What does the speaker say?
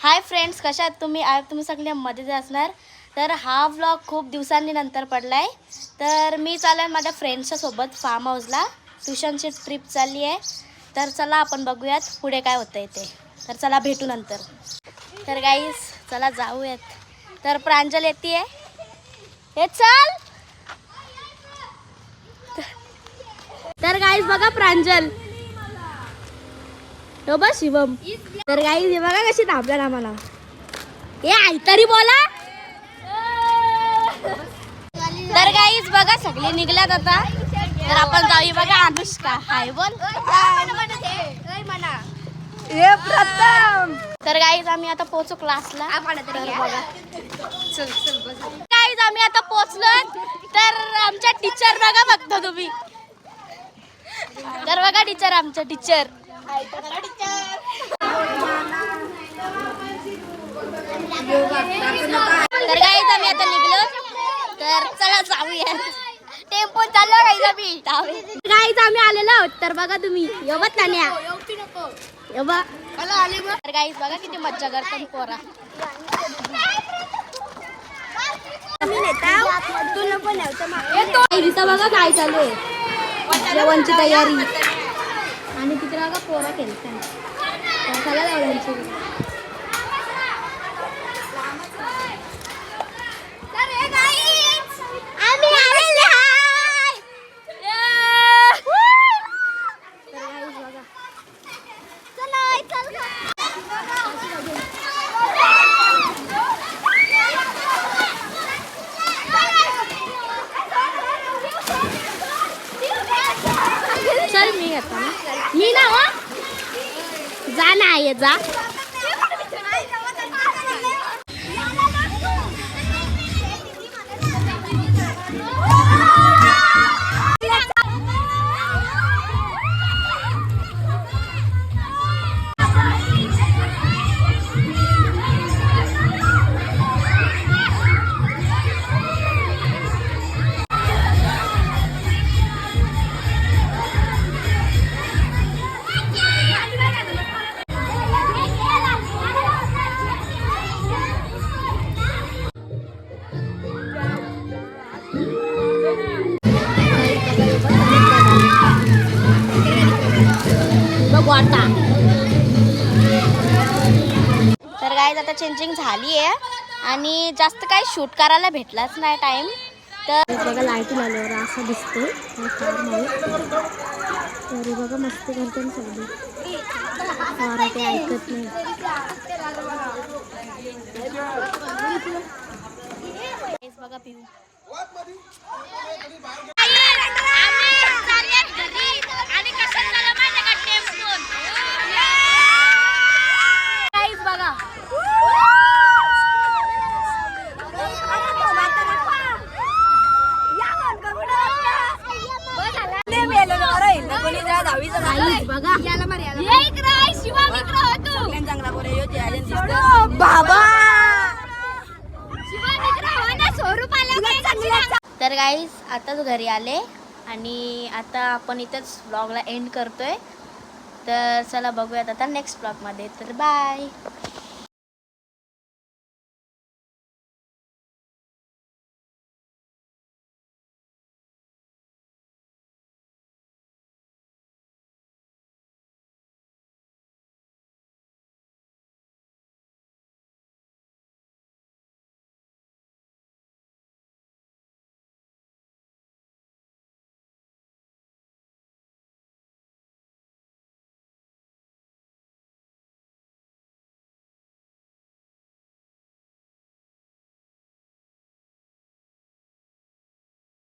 Hi friends कशा आहात तुम्ही? आय तुम्ही सगळे मजेत असणार. तर हा व्लॉग खूप दिवसांनी नंतर पडला आहे तर मी चालू आहे माझ्या फ्रेंड्सच्या सोबत फार्म हाऊसला ट्युशनची ट्रिप चालली आहे. तर चला आपण बघूयात पुढे काय होतं आहे ते. तर चला भेटू नंतर. तर गाईस चला जाऊयात. तर प्रांजल येते आहे हे चल! तर गाईस बघा प्रांजल. हो बस शिवम. तर गाईस हे बघा कशी थांबल्या आम्हाला. हे आई तरी बोला. तर गाईस बघा सगळे निघल्यात आता. तर आपण जाऊ बघा अनुष्का. हाय बोल. हे प्रथम. तर गाईज आम्ही आता पोहोचू क्लासला गाईज आम्ही आता पोहोचलो तर आमच्या टीचर बघा बघता तुम्ही. तर बघा टीचर आमच्या टीचर तर आम्ही आता निघलो. तर चला जाऊया. टेम्पो चाललो गाईज आम्ही आलेलो आहोत. तर बघा तुम्ही. येवत तर गाईज बघा किती मज्जा करतात पोरा. गाईज, इथं बघा काय चालू आहे. जेवणची तयारी. आणि तिथे बघा पोरा केलं त्याला लावल्यांची आम्ही आलेले हाय तर गाईज बघा चल ना. मी ना हो जा ना आहे जा. आता तर काय आता चेंजिंग झाली आहे आणि जास्त काय शूट करायला भेटलाच नाही टाइम तर बघा लाइट आल्यावर असं दिसतंय. तरी बघा मस्ती करते ना सगळी. फार ते ऐकत नाही. बघा पिऊ. तर गाईज आताच घरी आले आणि आता आपण इथंच ब्लॉगला एंड करतोय. तर चला बघूयात आता नेक्स्ट ब्लॉगमध्ये तर बाय